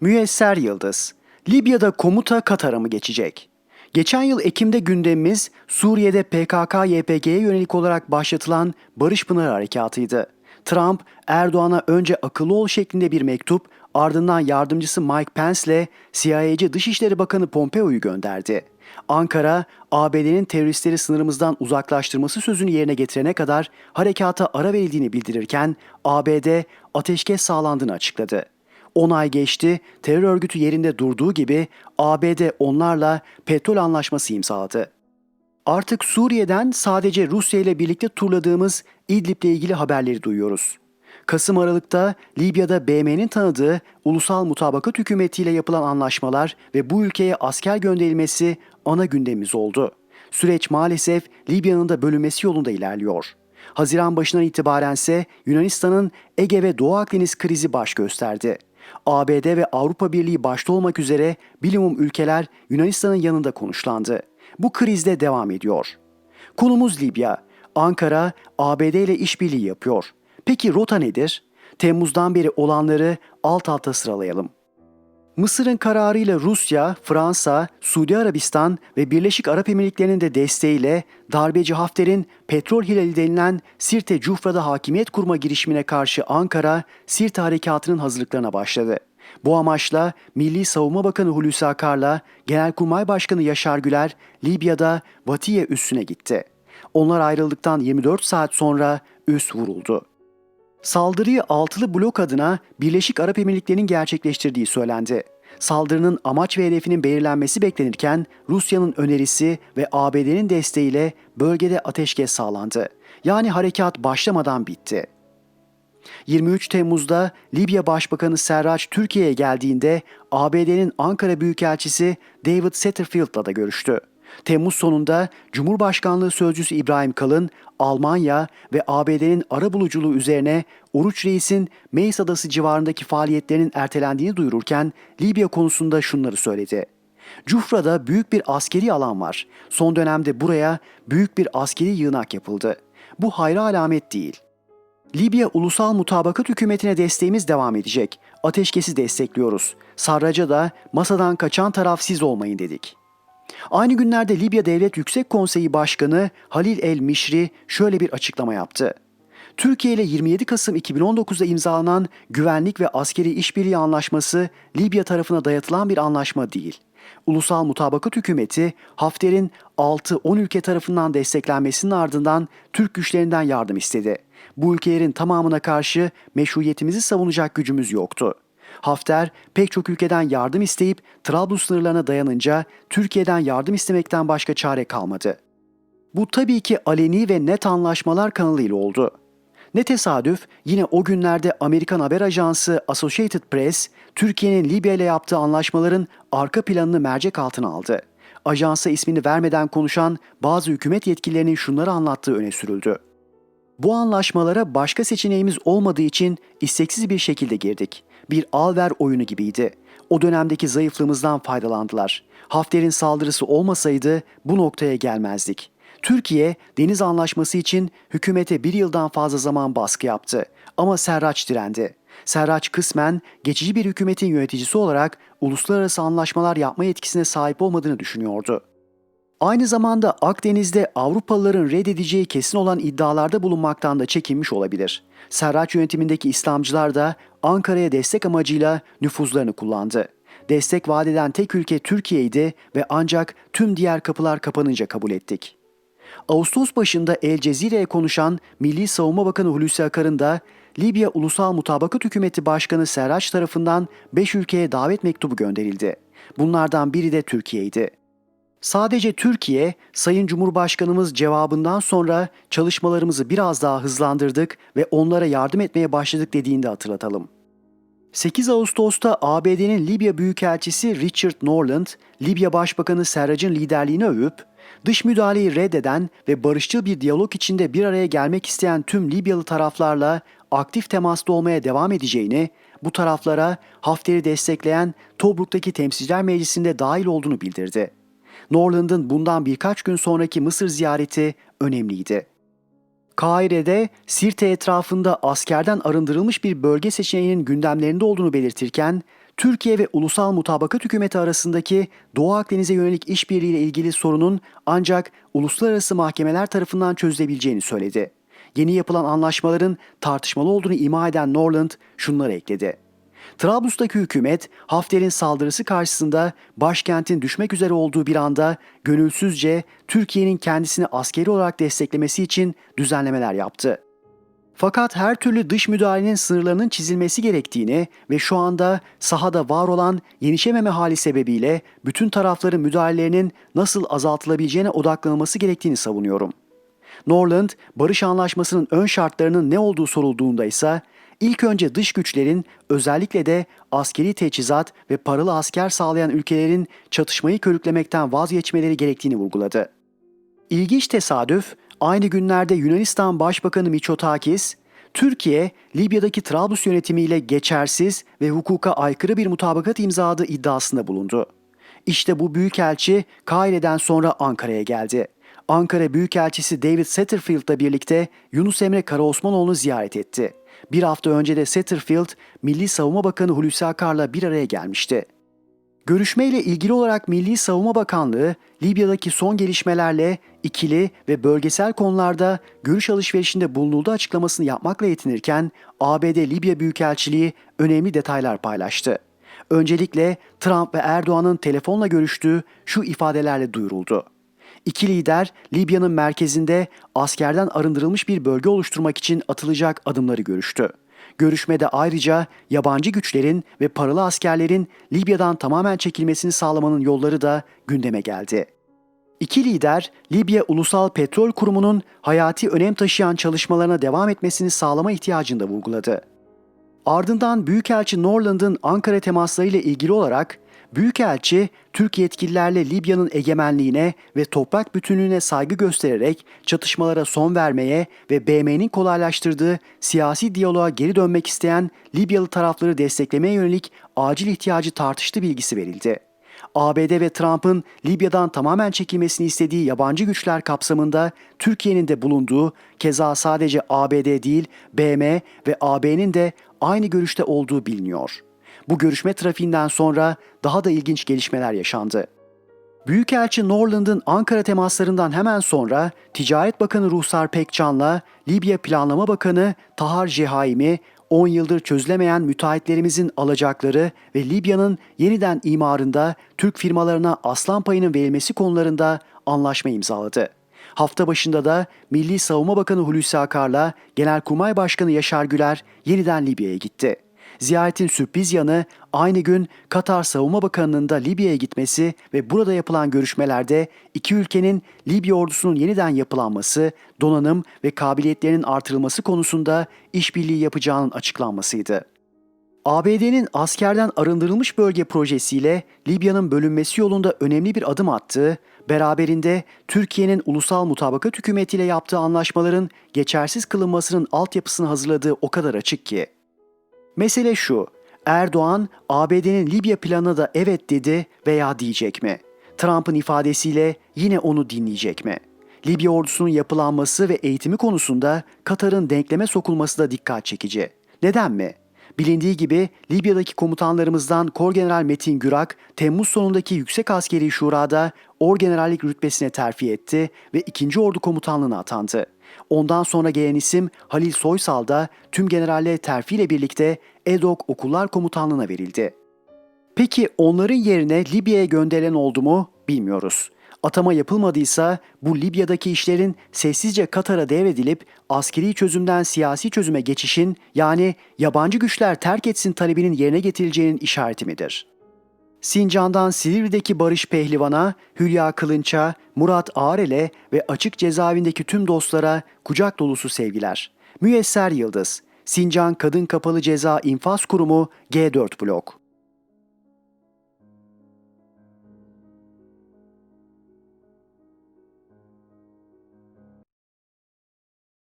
Müyesser Yıldız Libya'da komuta Katar'a mı geçecek? Geçen yıl Ekim'de gündemimiz Suriye'de PKK-YPG'ye yönelik olarak başlatılan Barış Pınarı Harekatı'ydı. Trump, Erdoğan'a önce akıllı ol şeklinde bir mektup, ardından yardımcısı Mike Pence'le CIA'cı Dışişleri Bakanı Pompeo'yu gönderdi. Ankara, ABD'nin teröristleri sınırımızdan uzaklaştırması sözünü yerine getirene kadar harekata ara verildiğini bildirirken ABD ateşkes sağlandığını açıkladı. 10 ay geçti, terör örgütü yerinde durduğu gibi ABD onlarla petrol anlaşması imzaladı. Artık Suriye'den sadece Rusya ile birlikte turladığımız İdlib'le ilgili haberleri duyuyoruz. Kasım-Aralık'ta Libya'da BM'nin tanıdığı Ulusal Mutabakat Hükümetiyle yapılan anlaşmalar ve bu ülkeye asker gönderilmesi ana gündemimiz oldu. Süreç maalesef Libya'nın da bölünmesi yolunda ilerliyor. Haziran başından itibaren ise Yunanistan'ın Ege ve Doğu Akdeniz krizi baş gösterdi. ABD ve Avrupa Birliği başta olmak üzere bilimum ülkeler Yunanistan'ın yanında konuşlandı. Bu krizde devam ediyor. Konumuz Libya. Ankara, ABD ile işbirliği yapıyor. Peki rota nedir? Temmuz'dan beri olanları alt alta sıralayalım. Mısır'ın kararıyla Rusya, Fransa, Suudi Arabistan ve Birleşik Arap Emirlikleri'nin de desteğiyle darbeci Hafter'in petrol hilali denilen Sirte Cufra'da hakimiyet kurma girişimine karşı Ankara, Sirte harekatının hazırlıklarına başladı. Bu amaçla Milli Savunma Bakanı Hulusi Akar'la Genelkurmay Başkanı Yaşar Güler Libya'da Vatiye üssüne gitti. Onlar ayrıldıktan 24 saat sonra üs vuruldu. Saldırıyı altılı blok adına Birleşik Arap Emirlikleri'nin gerçekleştirdiği söylendi. Saldırının amaç ve hedefinin belirlenmesi beklenirken Rusya'nın önerisi ve ABD'nin desteğiyle bölgede ateşkes sağlandı. Yani harekat başlamadan bitti. 23 Temmuz'da Libya Başbakanı Serraç Türkiye'ye geldiğinde ABD'nin Ankara Büyükelçisi David Satterfield'la da görüştü. Temmuz sonunda Cumhurbaşkanlığı Sözcüsü İbrahim Kalın, Almanya ve ABD'nin ara buluculuğu üzerine Oruç Reis'in Meis Adası civarındaki faaliyetlerinin ertelendiğini duyururken Libya konusunda şunları söyledi. Cufra'da büyük bir askeri alan var. Son dönemde buraya büyük bir askeri yığınak yapıldı. Bu hayra alamet değil. Libya Ulusal Mutabakat Hükümeti'ne desteğimiz devam edecek. Ateşkesi destekliyoruz. Sarraca da masadan kaçan taraf siz olmayın dedik. Aynı günlerde Libya Devlet Yüksek Konseyi Başkanı Halil El Mişri şöyle bir açıklama yaptı. Türkiye ile 27 Kasım 2019'da imzalanan Güvenlik ve Askeri İşbirliği Anlaşması Libya tarafına dayatılan bir anlaşma değil. Ulusal Mutabakat Hükümeti Hafter'in 6-10 ülke tarafından desteklenmesinin ardından Türk güçlerinden yardım istedi. Bu ülkelerin tamamına karşı meşruiyetimizi savunacak gücümüz yoktu. Hafter pek çok ülkeden yardım isteyip Trablus sınırlarına dayanınca Türkiye'den yardım istemekten başka çare kalmadı. Bu tabii ki aleni ve net anlaşmalar kanalıyla oldu. Ne tesadüf yine o günlerde Amerikan haber ajansı Associated Press, Türkiye'nin Libya ile yaptığı anlaşmaların arka planını mercek altına aldı. Ajansa ismini vermeden konuşan bazı hükümet yetkililerinin şunları anlattığı öne sürüldü. Bu anlaşmalara başka seçeneğimiz olmadığı için isteksiz bir şekilde girdik. Bir al-ver oyunu gibiydi. O dönemdeki zayıflığımızdan faydalandılar. Hafter'in saldırısı olmasaydı bu noktaya gelmezdik. Türkiye deniz anlaşması için hükümete bir yıldan fazla zaman baskı yaptı. Ama Serraç direndi. Serraç kısmen geçici bir hükümetin yöneticisi olarak uluslararası anlaşmalar yapma yetkisine sahip olmadığını düşünüyordu. Aynı zamanda Akdeniz'de Avrupalıların reddedeceği kesin olan iddialarda bulunmaktan da çekinmiş olabilir. Serraç yönetimindeki İslamcılar da Ankara'ya destek amacıyla nüfuzlarını kullandı. Destek vaat eden tek ülke Türkiye'ydi ve ancak tüm diğer kapılar kapanınca kabul ettik. Ağustos başında El Cezire'ye konuşan Milli Savunma Bakanı Hulusi Akar'ın da Libya Ulusal Mutabakat Hükümeti Başkanı Serraç tarafından 5 ülkeye davet mektubu gönderildi. Bunlardan biri de Türkiye'ydi. Sadece Türkiye, Sayın Cumhurbaşkanımız cevabından sonra çalışmalarımızı biraz daha hızlandırdık ve onlara yardım etmeye başladık dediğini de hatırlatalım. 8 Ağustos'ta ABD'nin Libya Büyükelçisi Richard Norland, Libya Başbakanı Serrac'ın liderliğini övüp, dış müdahaleyi reddeden ve barışçıl bir diyalog içinde bir araya gelmek isteyen tüm Libyalı taraflarla aktif temasta olmaya devam edeceğini, bu taraflara Hafter'i destekleyen Tobruk'taki Temsilciler Meclisi'nde dahil olduğunu bildirdi. Norland'ın bundan birkaç gün sonraki Mısır ziyareti önemliydi. Kahire'de Sirte etrafında askerden arındırılmış bir bölge seçeneğinin gündemlerinde olduğunu belirtirken, Türkiye ve Ulusal Mutabakat Hükümeti arasındaki Doğu Akdeniz'e yönelik işbirliği ile ilgili sorunun ancak uluslararası mahkemeler tarafından çözülebileceğini söyledi. Yeni yapılan anlaşmaların tartışmalı olduğunu ima eden Norland şunları ekledi. Trablus'taki hükümet Hafter'in saldırısı karşısında başkentin düşmek üzere olduğu bir anda gönülsüzce Türkiye'nin kendisini askeri olarak desteklemesi için düzenlemeler yaptı. Fakat her türlü dış müdahalenin sınırlarının çizilmesi gerektiğini ve şu anda sahada var olan yenişememe hali sebebiyle bütün tarafların müdahalelerinin nasıl azaltılabileceğine odaklanılması gerektiğini savunuyorum. Norland, barış anlaşmasının ön şartlarının ne olduğu sorulduğunda ise ilk önce dış güçlerin özellikle de askeri teçhizat ve paralı asker sağlayan ülkelerin çatışmayı körüklemekten vazgeçmeleri gerektiğini vurguladı. İlginç tesadüf, aynı günlerde Yunanistan Başbakanı Mitsotakis, Türkiye, Libya'daki Trablus yönetimiyle geçersiz ve hukuka aykırı bir mutabakat imzaladığı iddiasında bulundu. İşte bu büyükelçi Kaire'den sonra Ankara'ya geldi. Ankara Büyükelçisi David Satterfield'la birlikte Yunus Emre Karaosmanoğlu'nu ziyaret etti. Bir hafta önce de Satterfield, Milli Savunma Bakanı Hulusi Akar'la bir araya gelmişti. Görüşmeyle ilgili olarak Milli Savunma Bakanlığı, Libya'daki son gelişmelerle ikili ve bölgesel konularda görüş alışverişinde bulunulduğu açıklamasını yapmakla yetinirken, ABD Libya Büyükelçiliği önemli detaylar paylaştı. Öncelikle Trump ve Erdoğan'ın telefonla görüştüğü şu ifadelerle duyuruldu. İki lider Libya'nın merkezinde askerden arındırılmış bir bölge oluşturmak için atılacak adımları görüştü. Görüşmede ayrıca yabancı güçlerin ve paralı askerlerin Libya'dan tamamen çekilmesini sağlamanın yolları da gündeme geldi. İki lider Libya Ulusal Petrol Kurumu'nun hayati önem taşıyan çalışmalarına devam etmesini sağlama ihtiyacını da vurguladı. Ardından Büyükelçi Norland'ın Ankara temaslarıyla ilgili olarak Büyükelçi, Türk yetkililerle Libya'nın egemenliğine ve toprak bütünlüğüne saygı göstererek çatışmalara son vermeye ve BM'nin kolaylaştırdığı siyasi diyaloğa geri dönmek isteyen Libyalı tarafları desteklemeye yönelik acil ihtiyacı tartıştı bilgisi verildi. ABD ve Trump'ın Libya'dan tamamen çekilmesini istediği yabancı güçler kapsamında Türkiye'nin de bulunduğu, keza sadece ABD değil BM ve AB'nin de aynı görüşte olduğu biliniyor. Bu görüşme trafiğinden sonra daha da ilginç gelişmeler yaşandı. Büyükelçi Norland'ın Ankara temaslarından hemen sonra Ticaret Bakanı Ruhsar Pekcan'la Libya Planlama Bakanı Tahar Cehaimi 10 yıldır çözülemeyen müteahhitlerimizin alacakları ve Libya'nın yeniden imarında Türk firmalarına aslan payının verilmesi konularında anlaşma imzaladı. Hafta başında da Milli Savunma Bakanı Hulusi Akar'la Genelkurmay Başkanı Yaşar Güler yeniden Libya'ya gitti. Ziyaretin sürpriz yanı aynı gün Katar Savunma Bakanı'nın da Libya'ya gitmesi ve burada yapılan görüşmelerde iki ülkenin Libya ordusunun yeniden yapılanması, donanım ve kabiliyetlerinin artırılması konusunda işbirliği yapacağının açıklanmasıydı. ABD'nin askerden arındırılmış bölge projesiyle Libya'nın bölünmesi yolunda önemli bir adım attığı, beraberinde Türkiye'nin ulusal mutabakat hükümetiyle yaptığı anlaşmaların geçersiz kılınmasının altyapısını hazırladığı o kadar açık ki. Mesele şu, Erdoğan ABD'nin Libya planına da evet dedi veya diyecek mi? Trump'ın ifadesiyle yine onu dinleyecek mi? Libya ordusunun yapılanması ve eğitimi konusunda Katar'ın denkleme sokulması da dikkat çekici. Neden mi? Bilindiği gibi Libya'daki komutanlarımızdan Korgeneral Metin Gürak, Temmuz sonundaki Yüksek Askeri Şura'da Orgenerallik rütbesine terfi etti ve 2. Ordu Komutanlığına atandı. Ondan sonra gelen isim Halil Soysal da tüm generalle terfi ile birlikte EDOK Okullar Komutanlığına verildi. Peki onların yerine Libya'ya gönderilen oldu mu bilmiyoruz. Atama yapılmadıysa bu Libya'daki işlerin sessizce Katar'a devredilip askeri çözümden siyasi çözüme geçişin yani yabancı güçler terk etsin talebinin yerine getirileceğinin işareti midir? Sincan'dan Silivri'deki Barış Pehlivan'a, Hülya Kılınç'a, Murat Ağrel'e ve açık cezaevindeki tüm dostlara kucak dolusu sevgiler. Müyesser Yıldız, Sincan Kadın Kapalı Ceza İnfaz Kurumu G4 Blok.